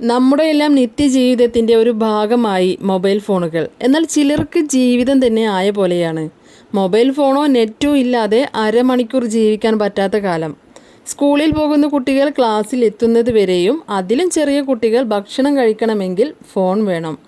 നമ്മുടെ എല്ലാം നിത്യജീവിതത്തിന്റെ ഒരു ഭാഗമായി മൊബൈൽ ഫോണുകൾ. എന്നാൽ ചിലർക്ക് ജീവിതം തന്നെ ആയ പോലെയാണ്. മൊബൈൽ ഫോണോ നെറ്റോ ഇല്ലാതെ അരമണിക്കൂർ ജീവിക്കാൻ പറ്റാത്ത കാലം. സ്കൂളിൽ പോകുന്ന കുട്ടികൾ ക്ലാസ്സിൽ എത്തുന്നത് വരെയും അതിലും ചെറിയ കുട്ടികൾ ഭക്ഷണം കഴിക്കണമെങ്കിൽ ഫോൺ വേണം.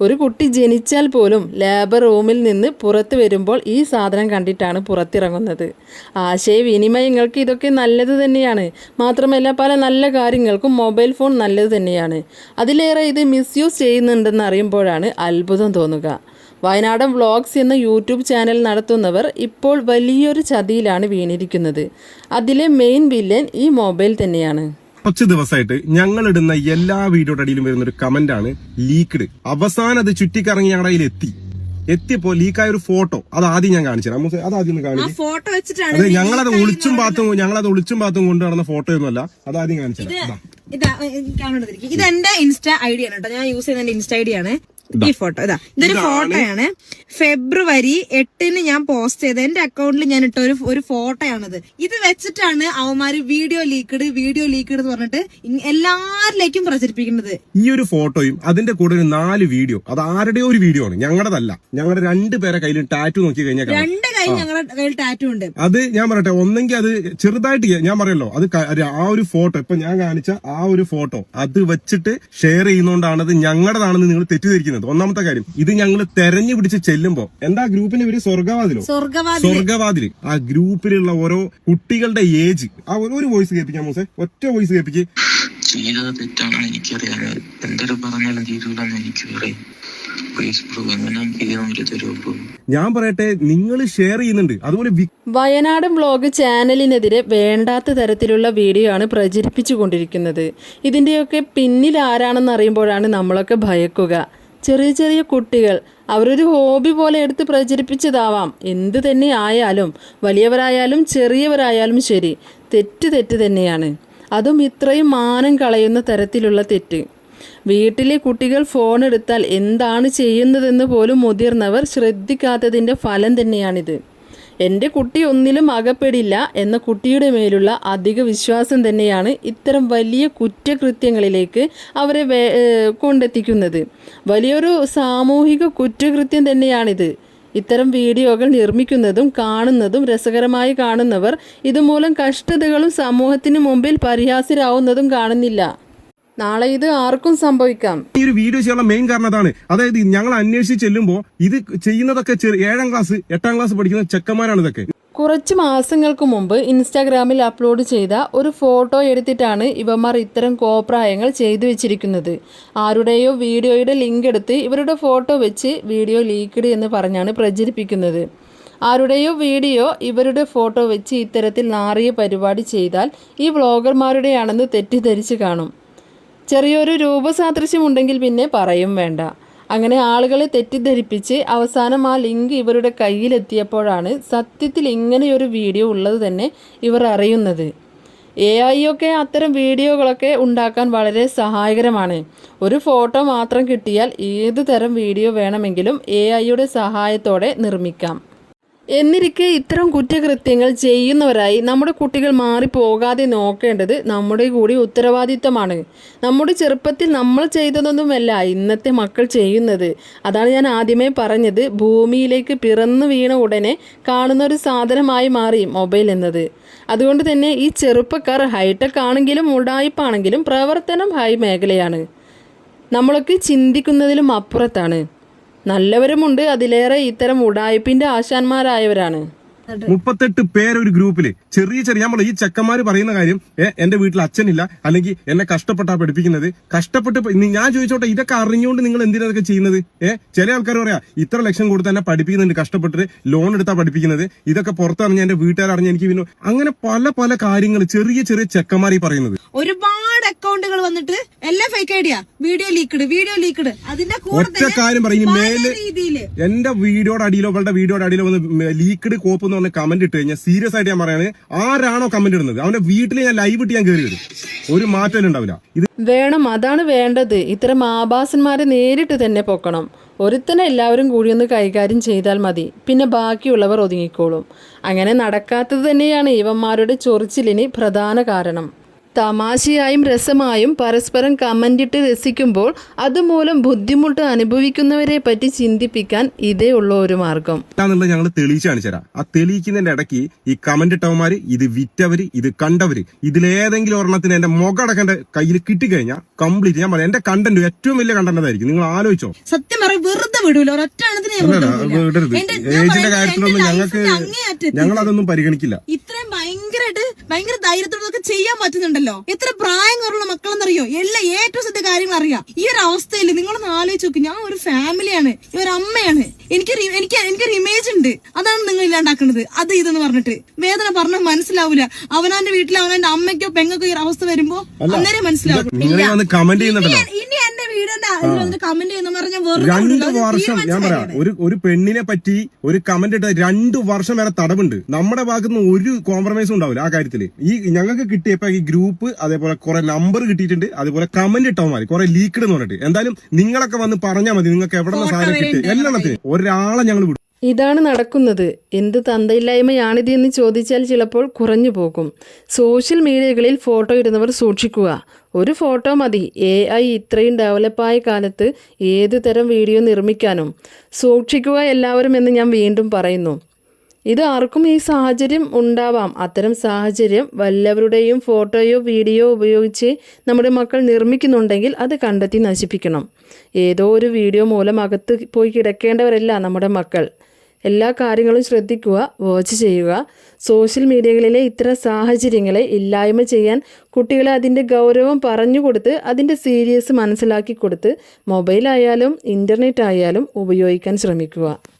ഒരു കുട്ടി ജനിച്ചാൽ പോലും ലേബർ റൂമിൽ നിന്ന് പുറത്ത് വരുമ്പോൾ ഈ സാധനം കണ്ടിട്ടാണ് പുറത്തിറങ്ങുന്നത്. ആശയവിനിമയങ്ങൾക്ക് ഇതൊക്കെ നല്ലത് തന്നെയാണ്. മാത്രമല്ല പല നല്ല കാര്യങ്ങൾക്കും മൊബൈൽ ഫോൺ നല്ലത് തന്നെയാണ്. അതിലേറെ ഇത് മിസ്യൂസ് ചെയ്യുന്നുണ്ടെന്ന് അറിയുമ്പോഴാണ് അത്ഭുതം തോന്നുക. വയനാടൻ വ്ളോഗ്സ് എന്ന യൂട്യൂബ് ചാനൽ നടത്തുന്നവർ ഇപ്പോൾ വലിയൊരു ചതിയിലാണ് വീണിരിക്കുന്നത്. അതിലെ മെയിൻ വില്ലൻ ഈ മൊബൈൽ തന്നെയാണ്. കുറച്ച് ദിവസമായിട്ട് ഞങ്ങൾ ഇടുന്ന എല്ലാ വീഡിയോയുടെ അടിയിലും വരുന്ന ഒരു കമന്റ് ആണ് ലീക്ക്ഡ്. അവസാനം അത് ചുറ്റിക്കറങ്ങി ഞങ്ങളുടെ കയ്യിൽ എത്തി എത്തിയപ്പോ ലീക്കായ ഒരു ഫോട്ടോ. അത് ആദ്യം ഞാൻ കാണിച്ചു അത് ആദ്യം കാണിച്ചു ഫോട്ടോ വെച്ചിട്ടാണ് അതെ ഞങ്ങളത് ഒളിച്ചും പാത്തും ഞങ്ങളത് ഒളിച്ചും പാത്തും കൊണ്ടു നടന്ന ഫോട്ടോ ഒന്നുമല്ല അത് ആദ്യം കാണിച്ചു ഇതാ ഇത് എന്റെ ഇൻസ്റ്റ ഐ ഡി ആണ് കേട്ടോ. ഞാൻ യൂസ് ചെയ്യുന്ന എന്റെ ഇൻസ്റ്റ ഐ ഡി ആണ് ഈ ഫോട്ടോ ഇതാ. ഇതൊരു ഫോട്ടോയാണ്. ഫെബ്രുവരി എട്ടിന് ഞാൻ പോസ്റ്റ് ചെയ്ത എന്റെ അക്കൗണ്ടിൽ ഞാൻ ഇട്ട ഒരു ഒരു ഫോട്ടോയാണിത്. ഇത് വെച്ചിട്ടാണ് അവന്മാര് വീഡിയോ ലീക്ക്ഡ് വീഡിയോ ലീക്ക്ഡ് എന്ന് പറഞ്ഞിട്ട് എല്ലാരിലേക്കും പ്രചരിപ്പിക്കുന്നത്. ഈ ഒരു ഫോട്ടോയും അതിന്റെ കൂടെ ഒരു നാല് വീഡിയോ. അത് ആരുടെയോ ഒരു വീഡിയോ ആണ്. ഞങ്ങളുടെതല്ല ഞങ്ങളുടെ രണ്ട് പേരെ കയ്യിൽ ടാറ്റു നോക്കി കഴിഞ്ഞാൽ രണ്ട് ഞങ്ങളുടെ കയ്യിൽ ടാറ്റു ഉണ്ട്. അത് ഞാൻ പറയട്ടെ ഒന്നെങ്കിൽ അത് ചെറുതായിട്ട് ഞാൻ പറയല്ലോ അത് ആ ഒരു ഫോട്ടോ ഇപ്പൊ ഞാൻ കാണിച്ച ആ ഒരു ഫോട്ടോ അത് വെച്ചിട്ട് ഷെയർ ചെയ്യുന്നോണ്ടാണ് അത് ഞങ്ങളുടേതാണെന്ന് നിങ്ങൾ തെറ്റിദ്ധരിക്കുന്നത്. ഒന്നാമത്തെ കാര്യം ഇത് ഞങ്ങൾ തെരഞ്ഞു പിടിച്ച് ചെല്ലുമ്പോ എന്താ ഗ്രൂപ്പിന്റെ പേര്? സ്വർഗവാതിലോ സ്വർഗവാതിൽ ആ ഗ്രൂപ്പിലുള്ള ഓരോ കുട്ടികളുടെ ഏജ് ആ ഒരു വോയിസ് കേൾപ്പിക്കാം മൂസെ ഒറ്റ വോയിസ് കേൾപ്പിക്ക്. ചെയ്തത് തെറ്റാണെന്ന് എനിക്കറിയാം എന്തൊരു പറഞ്ഞാലും തീരൂലെന്ന് എനിക്ക് പറയും. ഞാൻ പറയട്ടെ നിങ്ങൾ ഷെയർ ചെയ്യുന്നുണ്ട്. അതുപോലെ വയനാട് വയനാടൻ വ്ലോഗ് ചാനലിനെതിരെ വേണ്ടാത്ത തരത്തിലുള്ള വീഡിയോ ആണ് പ്രചരിപ്പിച്ചുകൊണ്ടിരിക്കുന്നത്. ഇതിന്റെയൊക്കെ പിന്നിൽ ആരാണെന്ന് അറിയുമ്പോഴാണ് നമ്മളൊക്കെ ഭയക്കുക. ചെറിയ ചെറിയ കുട്ടികൾ അവരൊരു ഹോബി പോലെ എടുത്ത് പ്രചരിപ്പിച്ചതാവാം. എന്ത് തന്നെ ആയാലും വലിയവരായാലും ചെറിയവരായാലും ശരി തെറ്റ് തെറ്റ് തന്നെയാണ്. അതും ഇത്രയും മാനം കളയുന്ന തരത്തിലുള്ള തെറ്റ്. വീട്ടിലെ കുട്ടികൾ ഫോൺ എടുത്താൽ എന്താണ് ചെയ്യുന്നതെന്ന് പോലും മുതിർന്നവർ ശ്രദ്ധിക്കാത്തതിന്റെ ഫലം തന്നെയാണിത്. എന്റെ കുട്ടി ഒന്നിലും അകപ്പെടില്ല എന്ന കുട്ടിയുടെ മേലുള്ള അധിക വിശ്വാസം തന്നെയാണ് ഇത്തരം വലിയ കുറ്റകൃത്യങ്ങളിലേക്ക് അവരെ കൊണ്ടെത്തിക്കുന്നത്. വലിയൊരു സാമൂഹിക കുറ്റകൃത്യം തന്നെയാണിത്. ഇത്തരം വീഡിയോകൾ നിർമ്മിക്കുന്നതും കാണുന്നതും രസകരമായി കാണുന്നവർ ഇതുമൂലം കഷ്ടതകളും സമൂഹത്തിന് മുമ്പിൽ പരിഹാസ്യരാവുന്നതും കാണുന്നില്ല. നാളെ ഇത് ആർക്കും സംഭവിക്കാം. ഈ ഒരു വീഡിയോ ചെയ്യാനുള്ള മെയിൻ കാരണം അതാണ്. അതായത് ഞങ്ങൾ അന്വേഷിച്ച് ചെല്ലുമ്പോൾ ഇത് ചെയ്യുന്നതൊക്കെ ഏഴാം ക്ലാസ് എട്ടാം ക്ലാസ് പഠിക്കുന്ന ചെക്കന്മാരാണ് ഇതൊക്കെ. കുറച്ച് മാസങ്ങൾക്ക് മുമ്പ് ഇൻസ്റ്റാഗ്രാമിൽ അപ്ലോഡ് ചെയ്ത ഒരു ഫോട്ടോ എടുത്തിട്ടാണ് ഇവന്മാർ ഇത്തരം കോപ്രായങ്ങൾ ചെയ്തു വെച്ചിരിക്കുന്നത്. ആരുടെയോ വീഡിയോയുടെ ലിങ്ക് എടുത്ത് ഇവരുടെ ഫോട്ടോ വെച്ച് വീഡിയോ ലീക്ക്ഡ് എന്ന് പറഞ്ഞാണ് പ്രചരിപ്പിക്കുന്നത്. ആരുടെയോ വീഡിയോ ഇവരുടെ ഫോട്ടോ വെച്ച് ഇത്തരത്തിൽ നാറിയ പരിപാടി ചെയ്താൽ ഈ വ്ളോഗർമാരുടെയാണെന്ന് തെറ്റിദ്ധരിച്ച് കാണും. ചെറിയൊരു രൂപസാദൃശ്യമുണ്ടെങ്കിൽ പിന്നെ പറയും വേണ്ട. അങ്ങനെ ആളുകളെ തെറ്റിദ്ധരിപ്പിച്ച് അവസാനം ആ ലിങ്ക് ഇവരുടെ കയ്യിലെത്തിയപ്പോഴാണ് സത്യത്തിൽ ഇങ്ങനെയൊരു വീഡിയോ ഉള്ളത് തന്നെ ഇവർ അറിയുന്നത്. എ ഐ ഒക്കെ അത്തരം വീഡിയോകളൊക്കെ ഉണ്ടാക്കാൻ വളരെ സഹായകരമാണ്. ഒരു ഫോട്ടോ മാത്രം കിട്ടിയാൽ ഏത് തരം വീഡിയോ വേണമെങ്കിലും എ ഐയുടെ സഹായത്തോടെ നിർമ്മിക്കാം. എന്നിരിക്കെ ഇത്തരം കുറ്റകൃത്യങ്ങൾ ചെയ്യുന്നവരായി നമ്മുടെ കുട്ടികൾ മാറിപ്പോകാതെ നോക്കേണ്ടത് നമ്മുടെ കൂടി ഉത്തരവാദിത്തമാണ് നമ്മുടെ ചെറുപ്പത്തിൽ നമ്മൾ ചെയ്തതൊന്നുമല്ല ഇന്നത്തെ മക്കൾ ചെയ്യുന്നത്. അതാണ് ഞാൻ ആദ്യമേ പറഞ്ഞത്. ഭൂമിയിലേക്ക് പിറന്നു വീണ ഉടനെ കാണുന്ന ഒരു സാധനമായി മാറി മൊബൈൽ എന്നത്. അതുകൊണ്ട് തന്നെ ഈ ചെറുപ്പക്കാർ ഹൈടെക് ആണെങ്കിലും ഉടായ്പാണെങ്കിലും പ്രവർത്തനം ഹൈ മേഖലയാണ്. നമ്മളൊക്കെ ചിന്തിക്കുന്നതിലും അപ്പുറത്താണ്. നല്ലവരുമുണ്ട്. അതിലേറെ ഇത്തരം ഉടായ്പിന്റെ ആശാന്മാരായവരാണ്. മുപ്പത്തെട്ട് പേരൊരു ഗ്രൂപ്പിൽ. ചെറിയ ചെറിയ ഞാൻ പറയാം ഈ ചെക്കന്മാര് പറയുന്ന കാര്യം എന്റെ വീട്ടിൽ അച്ഛനില്ല അല്ലെങ്കിൽ എന്നെ കഷ്ടപ്പെട്ടാ പഠിപ്പിക്കുന്നത്. കഷ്ടപ്പെട്ട് ഞാൻ ചോദിച്ചോട്ടെ ഇതൊക്കെ അറിഞ്ഞുകൊണ്ട് നിങ്ങൾ എന്തിനാ ഇതൊക്കെ ചെയ്യുന്നത്? ഏഹ് ചില ആൾക്കാർ പറയാ ഇത്ര ലക്ഷം കൊടുത്ത് എന്നെ പഠിപ്പിക്കുന്നുണ്ട് കഷ്ടപ്പെട്ടിട്ട് ലോൺ എടുത്താ പഠിപ്പിക്കുന്നത്. ഇതൊക്കെ പുറത്തറിഞ്ഞ എന്റെ വീട്ടുകാർ അറിഞ്ഞ എനിക്ക് പിന്നെ അങ്ങനെ പല പല കാര്യങ്ങൾ ചെറിയ ചെറിയ ചെക്കന്മാർ ഈ പറയുന്നത്. ഒരുപാട് അക്കൗണ്ടുകൾ വന്നിട്ട് എല്ലാം ഫേക്ക് ഐഡിയ വീഡിയോ ലീക്ക്ഡ് വീഡിയോ ലീക്ക്ഡ് അതിന്റെ ഒറ്റ കാര്യം പറയും മേലെ എന്റെ വീഡിയോയുടെ അടിയിലോ അവളുടെ വീഡിയോയുടെ അടിയിലോ വന്ന് ലീക്ക്ഡ് കോപ്പ് എന്ന് പറഞ്ഞ കമന്റ് ഇട്ട് കഴിഞ്ഞാൽ സീരിയസ് ആയിട്ട് ഞാൻ പറയാണ് ആരാണോ കമന്റ് ഇടുന്നത്? അവന്റെ വീട്ടിൽ ഞാൻ ലൈവ് ഇട്ട് ഞാൻ കയറി വരും. ഒരു മാറ്റം ഉണ്ടാവില്ല. ഇത് വേണം അതാണ് വേണ്ടത്. ഇത്തരം ആഭാസന്മാരെ നേരിട്ട് തന്നെ പൊക്കണം. ഒരുത്തനെ എല്ലാവരും കൂടി ഒന്ന് കൈകാര്യം ചെയ്താൽ മതി. പിന്നെ ബാക്കിയുള്ളവർ ഒതുങ്ങിക്കോളും. അങ്ങനെ നടക്കാത്തത് തന്നെയാണ് ഇവന്മാരുടെ ചൊറിച്ചിലിന് പ്രധാന കാരണം. തമാശയായും രസമായും പരസ്പരം കമന്റിട്ട് രസിക്കുമ്പോൾ അതുമൂലം ബുദ്ധിമുട്ട് അനുഭവിക്കുന്നവരെ പറ്റി ചിന്തിപ്പിക്കാൻ ഇതേ ഉള്ള ഒരു മാർഗം. ഞങ്ങൾ തെളിയിച്ച് കാണിച്ചു തരാം. ആ തെളിയിക്കുന്നതിന്റെ ഇടയ്ക്ക് ഈ കമന്റ് ഇട്ടവന്മാര് ഇത് വിറ്റവര് ഇത് കണ്ടവര് ഇതിലേതെങ്കിലും ഒരെണ്ണത്തിന് എന്റെ മുഖടക്കം എന്റെ കയ്യിൽ കിട്ടിക്കഴിഞ്ഞാൽ കംപ്ലീറ്റ് ഞാൻ പറയാം എന്റെ കണ്ടന്റ് ഏറ്റവും വലിയ കണ്ടന്റ് അതായിരിക്കും നിങ്ങൾ ആലോചിച്ചോ. സത്യം പറയും വെറുതെ വിടൂല. ഒരൊറ്റ എണ്ണത്തിന് ഞാൻ അല്ലല്ല, വിടൂല. വിടരുത്. എന്റെ- ഞാൻ ഏജിന്റെ പറയുന്നത് കാര്യത്തിലൊന്നും എന്റെ ഞങ്ങൾക്ക് അങ്ങേയറ്റത്ത് ഞങ്ങൾ അതൊന്നും പരിഗണിക്കില്ല. ഇത്രയും ഭയങ്കരമായിട്ട് ഭയങ്കര ധൈര്യത്തോടൊക്കെ ചെയ്യാൻ പറ്റുന്നുണ്ടല്ലോ. എത്ര പ്രായം കുറവുള്ള മക്കളെന്നറിയോ? എല്ലാ ഏറ്റവും സത്യ കാര്യങ്ങൾ അറിയാം. ഈ ഒരു അവസ്ഥയിൽ നിങ്ങളൊന്ന് ആലോചിച്ച് നോക്കി. ഞാൻ ഒരു ഫാമിലിയാണ് ഈ ഒരു അമ്മയാണ്. എനിക്ക് എനിക്ക് എനിക്കൊരു ഇമേജ് ഉണ്ട്. അതാണ് നിങ്ങൾ ഇല്ലാണ്ടാക്കുന്നത്. അത് ഇതെന്ന് പറഞ്ഞിട്ട്. വേദന പറഞ്ഞാൽ മനസ്സിലാവൂല. അവനാന്റെ വീട്ടിൽ അവനാന്റെ അമ്മയ്ക്കോ പെങ്ങൾക്കോ ഈ ഒരു അവസ്ഥ വരുമ്പോ അന്നേരം മനസ്സിലാവും. ഇനി- ഇനി എന്റെ വീടിന്റെ അതിൽ കമന്റ് ചെയ്യുന്ന പറഞ്ഞാൽ വെറുതെ രണ്ട് വർഷം ഞാൻ പറയാം. ഒരു ഒരു പെണ്ണിനെ പറ്റി ഒരു കമന്റ് ഇട്ട രണ്ട് വർഷം വരെ തടവുണ്ട്. നമ്മുടെ ഭാഗത്തുനിന്ന് ഒരു കോംപ്രമൈസും ഉണ്ടാവില്ല ആ കാര്യത്തിൽ ഈ ഞങ്ങൾക്ക് കിട്ടിയപ്പോ ഈ ഗ്രൂപ്പ് അതേപോലെ കുറെ നമ്പർ കിട്ടിയിട്ടുണ്ട്. അതേപോലെ കമന്റ് ഇട്ടാൽ മതി കുറെ ലീക്ക്ഡ് എന്ന് പറഞ്ഞിട്ട്. എന്തായാലും നിങ്ങളൊക്കെ വന്ന് പറഞ്ഞാൽ മതി നിങ്ങൾക്ക് എവിടെ നിന്ന് സാധനം കിട്ടി എല്ലാത്തിനും. ഒരാളെ ഞങ്ങൾ വിടും. ഇതാണ് നടക്കുന്നത്. എന്ത് തന്തയില്ലായ്മയാണിത് എന്ന് ചോദിച്ചാൽ ചിലപ്പോൾ കുറഞ്ഞു പോകും. സോഷ്യൽ മീഡിയകളിൽ ഫോട്ടോ ഇടുന്നവർ സൂക്ഷിക്കുക. ഒരു ഫോട്ടോ മതി. എ ഐ ഇത്രയും ഡെവലപ്പായ കാലത്ത് ഏത് തരം വീഡിയോ നിർമ്മിക്കാനും. സൂക്ഷിക്കുക എല്ലാവരും എന്ന് ഞാൻ വീണ്ടും പറയുന്നു. ഇത് ആർക്കും ഈ സാഹചര്യം ഉണ്ടാവാം. അത്തരം സാഹചര്യം വല്ലവരുടെയും ഫോട്ടോയോ വീഡിയോ ഉപയോഗിച്ച് നമ്മുടെ മക്കൾ നിർമ്മിക്കുന്നുണ്ടെങ്കിൽ അത് കണ്ടെത്തി നശിപ്പിക്കണം. ഏതോ ഒരു വീഡിയോ മൂലം അകത്ത് പോയി കിടക്കേണ്ടവരല്ല നമ്മുടെ മക്കൾ. എല്ലാ കാര്യങ്ങളും ശ്രദ്ധിക്കുക വാച്ച് ചെയ്യുക. സോഷ്യൽ മീഡിയകളിലെ ഇത്തരം സാഹചര്യങ്ങളെ ഇല്ലായ്മ ചെയ്യാൻ കുട്ടികളെ അതിന്റെ ഗൗരവം പറഞ്ഞു കൊടുത്ത് അതിന്റെ സീരിയസ് മനസ്സിലാക്കി കൊടുത്ത് മൊബൈലായാലും ഇന്റർനെറ്റ് ആയാലും ഉപയോഗിക്കാൻ ശ്രമിക്കുക.